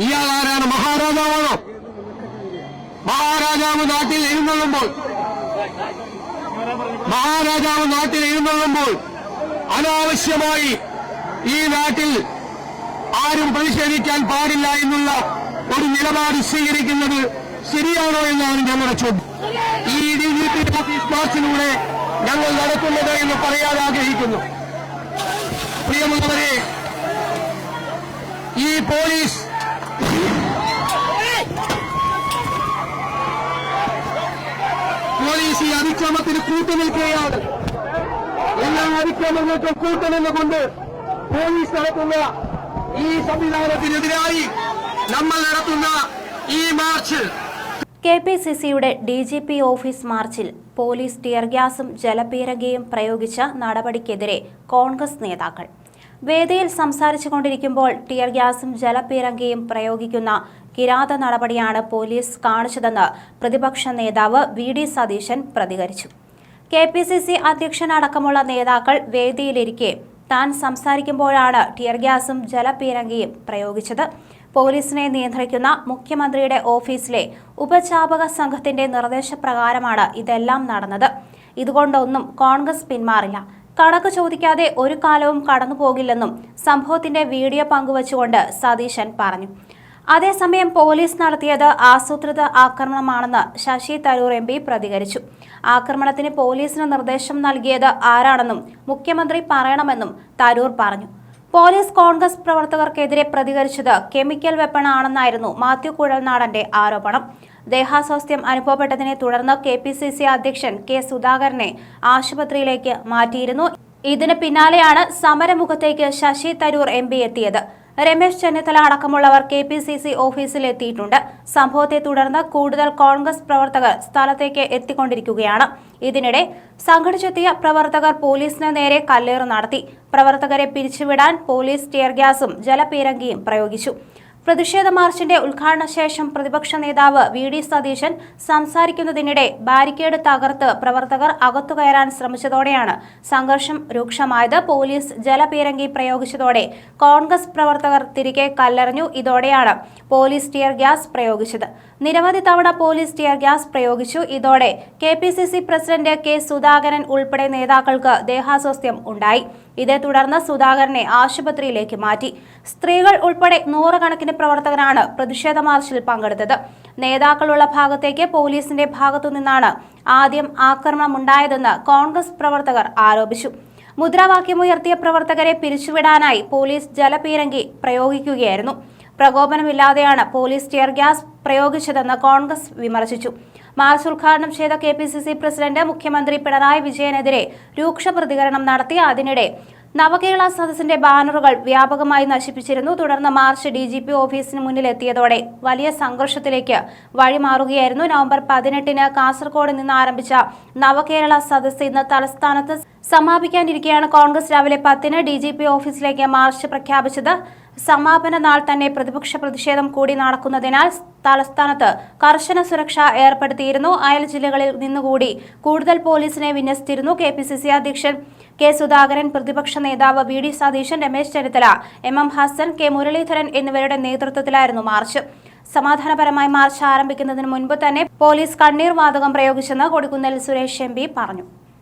ഇയാൾ ആരാണ് മഹാരാജാവാണോ? മഹാരാജാവ് നാട്ടിൽ എഴുന്നള്ളുമ്പോൾ മഹാരാജാവ് നാട്ടിൽ എഴുന്നള്ളുമ്പോൾ അനാവശ്യമായി ഈ നാട്ടിൽ ആരും പ്രതിഷേധിക്കാൻ പാടില്ല എന്നുള്ള ഒരു നിലപാട് സ്വീകരിക്കുന്നത് ശരിയാണോ എന്നാണ് ഞങ്ങളുടെ ചോദ്യം. ഈ ഡി ജി പി ഓഫീസ് മാർച്ചിലൂടെ ഞങ്ങൾ നടക്കുന്നത് എന്ന് പറയാൻ ആഗ്രഹിക്കുന്നു. പ്രിയമുള്ളവരെ ഈ പോലീസ് പോലീസ് ഈ അതിക്രമത്തിന് എല്ലാ അതിക്രമങ്ങൾക്കും കൂട്ടുനിന്നുകൊണ്ട് പോലീസ് നടത്തുന്ന ഈ സംവിധാനത്തിനെതിരായി നമ്മൾ നടത്തുന്ന ഈ മാർച്ച്. കെ പി സി സിയുടെ ഡി ജി പി ഓഫീസ് മാർച്ചിൽ പോലീസ് ടിയർ ഗ്യാസും ജലപീരകയും പ്രയോഗിച്ച നടപടിക്കെതിരെ കോൺഗ്രസ് നേതാക്കൾ. വേദിയിൽ സംസാരിച്ചു കൊണ്ടിരിക്കുമ്പോൾ ടിയർ ഗ്യാസും ജലപീരങ്കിയും പ്രയോഗിക്കുന്ന കിരാത നടപടിയാണ് പോലീസ് കാണിച്ചതെന്ന് പ്രതിപക്ഷ നേതാവ് വി ഡി സതീശൻ പ്രതികരിച്ചു. കെ പി സി സി അധ്യക്ഷനടക്കമുള്ള നേതാക്കൾ വേദിയിലിരിക്കെ താൻ സംസാരിക്കുമ്പോഴാണ് ടിയർ ഗ്യാസും ജലപീരങ്കിയും പ്രയോഗിച്ചത്. പോലീസിനെ നിയന്ത്രിക്കുന്ന മുഖ്യമന്ത്രിയുടെ ഓഫീസിലെ ഉപചാപക സംഘത്തിന്റെ നിർദ്ദേശപ്രകാരമാണ് ഇതെല്ലാം നടന്നത്. ഇതുകൊണ്ടൊന്നും കോൺഗ്രസ് പിന്മാറില്ല. കണക്ക് ചോദിക്കാതെ ഒരു കാലവും കടന്നു പോകില്ലെന്നും സംഭവത്തിന്റെ വീഡിയോ പങ്കുവച്ചുകൊണ്ട് സതീശൻ പറഞ്ഞു. അതേസമയം പോലീസ് നടത്തിയത് ആസൂത്രിത ആക്രമണമാണെന്ന് ശശി തരൂർ എം പി പ്രതികരിച്ചു. ആക്രമണത്തിന് പോലീസിന് നിർദ്ദേശം നൽകിയത് ആരാണെന്നും മുഖ്യമന്ത്രി പറയണമെന്നും തരൂർ പറഞ്ഞു. പോലീസ് കോൺഗ്രസ് പ്രവർത്തകർക്കെതിരെ പ്രതികരിച്ചത് കെമിക്കൽ വെപ്പൺ ആണെന്നായിരുന്നു മാത്യു കുഴൽനാടന്റെ ആരോപണം. ദേഹാസ്വാസ്ഥ്യം അനുഭവപ്പെട്ടതിനെ തുടർന്ന് കെ പി സി സി അധ്യക്ഷൻ കെ സുധാകരനെ ആശുപത്രിയിലേക്ക് മാറ്റിയിരുന്നു. ഇതിന് പിന്നാലെയാണ് സമരമുഖത്തേക്ക് ശശി തരൂർ എം പി എത്തിയത്. രമേശ് ചെന്നിത്തല അടക്കമുള്ളവർ കെ പി സി സി ഓഫീസിലെത്തിയിട്ടുണ്ട്. സംഭവത്തെ തുടർന്ന് കൂടുതൽ കോൺഗ്രസ് പ്രവർത്തകർ സ്ഥലത്തേക്ക് എത്തിക്കൊണ്ടിരിക്കുകയാണ്. ഇതിനിടെ സംഘടിച്ചെത്തിയ പ്രവർത്തകർ പോലീസിന് നേരെ കല്ലേറ് നടത്തി. പ്രവർത്തകരെ പിരിച്ചുവിടാൻ പോലീസ് ടിയർ ഗ്യാസും ജലപീരങ്കിയും പ്രയോഗിച്ചു. പ്രതിഷേധ മാർച്ചിന്റെ ഉദ്ഘാടന ശേഷം പ്രതിപക്ഷ നേതാവ് വി ഡി സതീശൻ സംസാരിക്കുന്നതിനിടെ ബാരിക്കേഡ് തകർത്ത് പ്രവർത്തകർ അകത്തുകയറാൻ ശ്രമിച്ചതോടെയാണ് സംഘർഷം രൂക്ഷമായത്. പോലീസ് ജലപീരങ്കി പ്രയോഗിച്ചതോടെ കോൺഗ്രസ് പ്രവർത്തകർ തിരികെ കല്ലെറിഞ്ഞു. ഇതോടെയാണ് പോലീസ് ടിയർ ഗ്യാസ് പ്രയോഗിച്ചത്. നിരവധി തവണ പോലീസ് ടിയർ ഗ്യാസ് പ്രയോഗിച്ചു. ഇതോടെ K P C C president K Sudhakaran ഉൾപ്പെടെ നേതാക്കൾക്ക് ദേഹാസ്വാസ്ഥ്യം ഉണ്ടായി. ഇതേ തുടർന്ന് സുധാകരനെ ആശുപത്രിയിലേക്ക് മാറ്റി. സ്ത്രീകൾ ഉൾപ്പെടെ നൂറുകണക്കിന് പ്രവർത്തകരാണ് പ്രതിഷേധ മാർച്ചിൽ പങ്കെടുത്തത്. നേതാക്കളുള്ള ഭാഗത്തേക്ക് പോലീസിന്റെ ഭാഗത്തുനിന്നാണ് ആദ്യം ആക്രമണമുണ്ടായതെന്ന് കോൺഗ്രസ് പ്രവർത്തകർ ആരോപിച്ചു. മുദ്രാവാക്യമുയർത്തിയ പ്രവർത്തകരെ പിരിച്ചുവിടാനായി പോലീസ് ജലപീരങ്കി പ്രയോഗിക്കുകയായിരുന്നു. പ്രകോപനമില്ലാതെയാണ് പോലീസ് ടിയർ ഗ്യാസ് പ്രയോഗിച്ചതെന്ന് കോൺഗ്രസ് വിമർശിച്ചു. മാർച്ച് ഉദ്ഘാടനം ചെയ്ത K P C C president മുഖ്യമന്ത്രി പിണറായി വിജയനെതിരെ രൂക്ഷ പ്രതികരണം നടത്തി അതിനിടെ നവകേരള സദസ്സിന്റെ ബാനറുകൾ വ്യാപകമായി നശിപ്പിച്ചിരുന്നു. തുടർന്ന് മാർച്ച് ഡി ജി പി ഓഫീസിന് മുന്നിലെത്തിയതോടെ വലിയ സംഘർഷത്തിലേക്ക് വഴിമാറുകയായിരുന്നു. നവംബർ പതിനെട്ടിന് കാസർഗോഡ് നിന്ന് ആരംഭിച്ച നവകേരള സദസ്സ് ഇന്ന് തലസ്ഥാനത്ത് സമാപിക്കാനിരിക്കെയാണ് കോൺഗ്രസ് രാവിലെ പത്തിന് ഡി ഓഫീസിലേക്ക് മാർച്ച് പ്രഖ്യാപിച്ചത്. സമാപന നാൾ തന്നെ പ്രതിപക്ഷ പ്രതിഷേധം കൂടി നടക്കുന്നതിനാൽ തലസ്ഥാനത്ത് കർശന സുരക്ഷ ഏർപ്പെടുത്തിയിരുന്നു. അയൽ ജില്ലകളിൽ നിന്നുകൂടി കൂടുതൽ പോലീസിനെ വിന്യസിച്ചിരുന്നു കെ പി സി സി അധ്യക്ഷൻ കെ സുധാകരൻ പ്രതിപക്ഷ നേതാവ് V D Satheesan Ramesh Chennithala M M Hassan K Muraleedharan എന്നിവരുടെ നേതൃത്വത്തിലായിരുന്നു മാർച്ച്. സമാധാനപരമായി മാർച്ച് ആരംഭിക്കുന്നതിന് മുൻപ് തന്നെ പോലീസ് കണ്ണീർ വാതകം പ്രയോഗിച്ചെന്ന് കൊടിക്കുന്നിൽ സുരേഷ് എം പറഞ്ഞു.